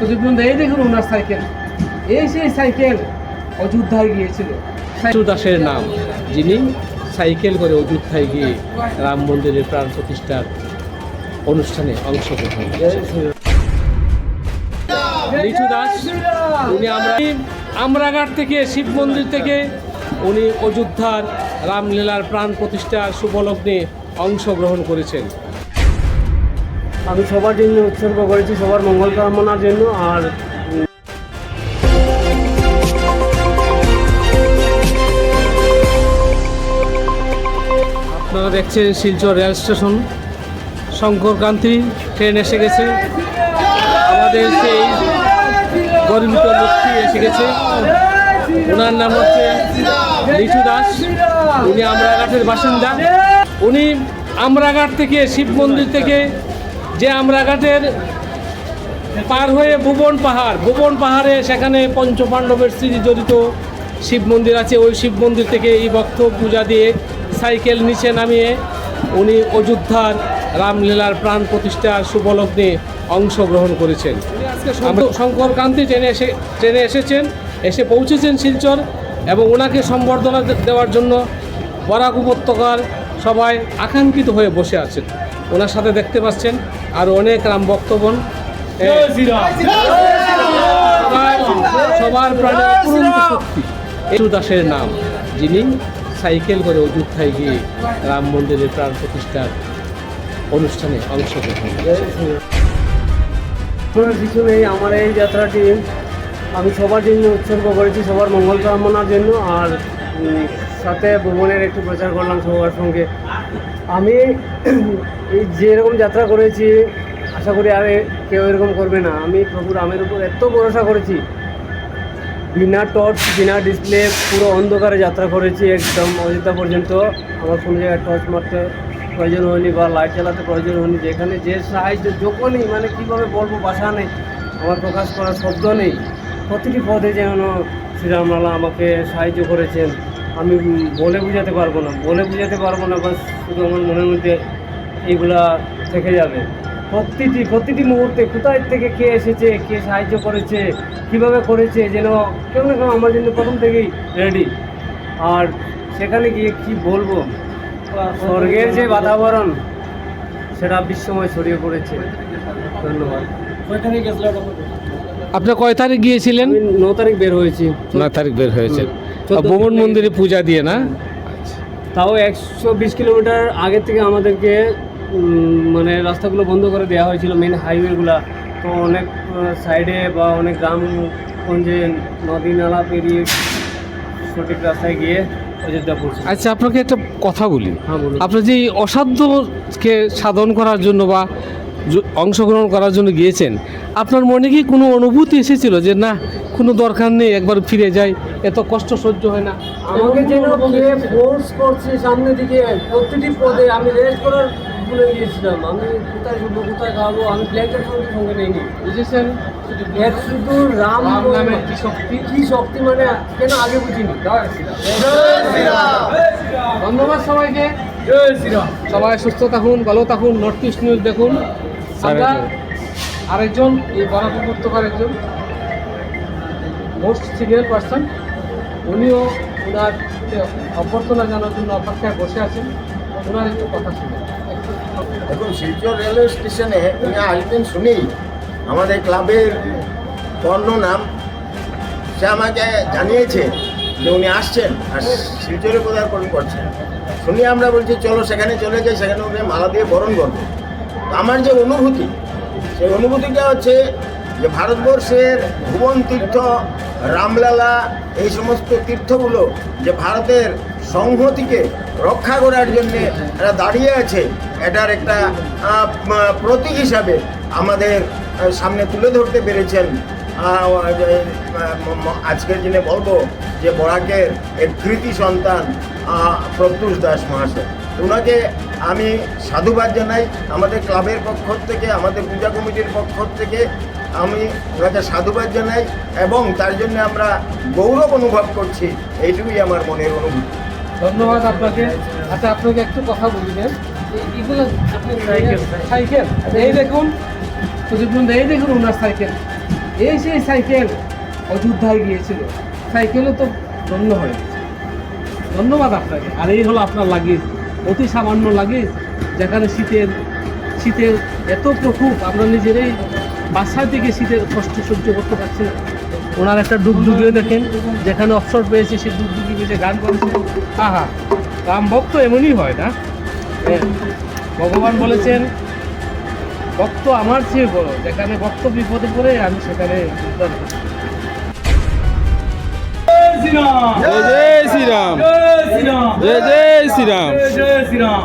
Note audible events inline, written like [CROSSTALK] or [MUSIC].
প্রদীপনন্দ এই দেখুন ওনার সাইকেল। এই সেই সাইকেল অযোধ্যায় গিয়েছিল। দাসের নাম, যিনি সাইকেল করে অযোধ্যায় গিয়ে রাম মন্দিরের প্রাণ প্রতিষ্ঠার অনুষ্ঠানে অংশগ্রহণ লিচু দাস, উনি আমরা আমরাঘাট থেকে, শিব মন্দির থেকে উনি অযোধ্যার রামলীলার প্রাণ প্রতিষ্ঠার শুভলগ্নে অংশগ্রহণ করেছেন। আমি সবার জন্য উৎসর্গ করেছি, সবার মঙ্গল কামনার জন্য আর আপনারা দেখছেন Silchar rail station. Shankarkanti train এসে গেছে। আমাদের সেই গরিবিত লক্ষ্মী এসে গেছে। ওনার নাম হচ্ছে লিচু দাস। উনি আমরাঘাটের বাসিন্দা। উনি আমরাঘাট থেকে শিব মন্দির থেকে যে আমরাঘাটের পার হয়ে ভুবন পাহাড় ভুবন পাহাড়ে সেখানে পঞ্চপাণ্ডবের স্মৃতি জড়িত শিব মন্দির আছে। ওই শিব মন্দির থেকে এই ভক্ত পূজা দিয়ে সাইকেল নিচে নামিয়ে উনি অযোধ্যার রামলীলার প্রাণ প্রতিষ্ঠার শুভলগ্নে অংশগ্রহণ করেছেন। শঙ্কর কান্তি ট্রেনে এসে ট্রেনে এসেছেন এসে পৌঁছেছেন শিলচর এবং ওনাকে সম্বর্ধনা দেওয়ার জন্য বরাক উপত্যকার সবাই আকাঙ্ক্ষিত হয়ে বসে আছেন। ওনার সাথে দেখতে পাচ্ছেন আর অনেক রাম বক্তবন সবার সবার প্রাণে অপূরন্ত শক্তি। এই দাসের নাম যিনি সাইকেল করে অযোধ্যায় গিয়ে রাম মন্দিরের প্রাণ প্রতিষ্ঠার অনুষ্ঠানে অংশগ্রহণ কিছু নেই আমার এই যাত্রাটি আমি সবার জন্য উৎসর্গ করেছি সবার মঙ্গল কামনার জন্য। আর সাথে ভ্রমণের একটু প্রচার করলাম সবার সঙ্গে। আমি [CLEARS THROAT] এই যেরকম যাত্রা করেছি, আশা করি আর কেউ এরকম করবে না। আমি প্রভুর আমের উপর এত ভরসা করেছি। বিনা টর্চ বিনা ডিসপ্লে পুরো অন্ধকারে যাত্রা করেছি একদম অযোধ্যা পর্যন্ত। আমার কোনো জায়গায় টর্চ মারতে প্রয়োজন হয়নি বা লাইট চালাতে প্রয়োজন হয়নি। যেখানে যে সাহায্য, যখনই মানে কীভাবে বলব ভাষা নেই। আমার প্রকাশ করার শব্দ নেই। প্রতিটি পদে যেন শ্রীরামলালা আমাকে সাহায্য করেছেন। আমি বলে বোঝাতে পারব না। বলে বোঝাতে পারব না বাস শুধু আমার মনের মধ্যে এইগুলা থেকে যাবে। প্রতিটি প্রতিটি মুহূর্তে কোথায় থেকে কে এসেছে কে সাহায্য করেছে কীভাবে করেছে যেন কেউ না কেউ আমার জন্য প্রথম থেকেই রেডি আর সেখানে গিয়ে কি বলব? স্বর্গের যে বাতাবরণ সেটা বিশ্বময় ছড়িয়ে পড়েছে। ধন্যবাদ। আপনি কয় তারিখ গিয়েছিলেন? ন তারিখ বের হয়েছি। ন তারিখ বের চোদ্দ ভবন মন্দিরে পূজা দিয়ে না? তাও একশো বিশ কিলোমিটার আগে থেকে আমাদেরকে মানে রাস্তাগুলো বন্ধ করে দেওয়া হয়েছিল মেন হাইওয়েগুলো তো অনেক সাইডে বা অনেক গ্রাম গ্রামগঞ্জে নদী নালা পেরিয়ে সঠিক রাস্তায় গিয়ে অযোধ্যা আচ্ছা আপনাকে একটা কথা বলি। হ্যাঁ বলুন। আপনি যে অসাধ্যকে সাধন করার জন্য বা অংশগ্রহণ করার জন্য গিয়েছেন। আপনার মনে কি কোনো অনুভূতি এসেছিল যে না কোনো দরকার নেই একবার ফিরে যাই এত কষ্ট সহ্য হয় না আমাকে যেন ফোর্স করছে সামনে দিকে প্রতিটি পদে আমি রেস্ট করার ভুলে গিয়েছিলাম। আমি কোথায় শুধু কোথায় খাব আমি ব্ল্যাঙ্কেট সঙ্গে সঙ্গে নেইনি। বুঝেছেন? এক শুধু রাম নামের কি শক্তি? কি শক্তি মানে কেন আগে বুঝিনি? ধন্যবাদ সবাইকে। সবাই সুস্থ থাকুন ভালো থাকুন নর্থ ইস্ট নিউজ দেখুন। আমরা আরেকজন এই বরাক উপত্যকার একজন মোস্ট সিনিয়র পার্সন উনিও ওনার অভ্যর্থনা জানার জন্য অপেক্ষায় বসে আছেন ওনার একটু কথা শুনুন। দেখুন শিলচর রেলওয়ে স্টেশনে উনি আসবেন শুনেই আমাদের ক্লাবের কর্ণ নাম সে আমাকে জানিয়েছে যে উনি আসছেন আর শিলচরে পদার্পণ করছেন। শুনে আমরা বলছি চলো সেখানে চলে যাই সেখানে ওকে মালা দিয়ে বরণ করব। আমার যে অনুভূতি, সেই অনুভূতিটা হচ্ছে যে ভারতবর্ষের ভুবন তীর্থ, রামলালা, এই সমস্ত তীর্থগুলো যে ভারতের সংহতিকে রক্ষা করার জন্যে এরা দাঁড়িয়ে আছে, এটার একটা প্রতীক হিসাবে আমাদের সামনে তুলে ধরতে পেরেছেন আজকের দিনে বলব যে বরাকের এক কৃতি সন্তান প্রত্যুষ দাস মহাশয়। ওনাকে আমি সাধুবাদ জানাই। আমাদের ক্লাবের পক্ষ থেকে আমাদের পূজা কমিটির পক্ষ থেকে আমি ওনাকে সাধুবাদ জানাই এবং তার জন্য আমরা গৌরব অনুভব করছি। এইটুকুই আমার মনের অনুভূতি। ধন্যবাদ আপনাকে। আচ্ছা আপনাকে একটু কথা বলি দেন। এগুলো সাইকেল। সাইকেল। এই দেখুন এই দেখুন ওনার সাইকেল। এই সেই সাইকেল অযোধ্যায় গিয়েছিল। সাইকেলও তো ধন্য হয়ে গেছে। ধন্যবাদ আপনাকে। আর এই হলো আপনার লাগেজ। অতি সামান্য লাগেজ যেখানে শীতের শীতের এত প্রকোপ আমরা নিজেরাই বাসায় থেকে শীতের কষ্ট সহ্য করতে পারছি না। ওনার একটা ডুগডুগিও দেখেন যেখানে অবসর পেয়েছে সে ডুগডুগি বেশি গান করেছে। আহা রাম ভক্ত এমনই হয় না? হ্যাঁ, ভগবান বলেছেন ভক্ত আমার চেয়ে বড়। যেখানে ভক্ত বিপদে পড়ে আমি সেখানে উদ্ধার করি। জয় জয় শ্রীরাম। জয় জয় শ্রীরাম।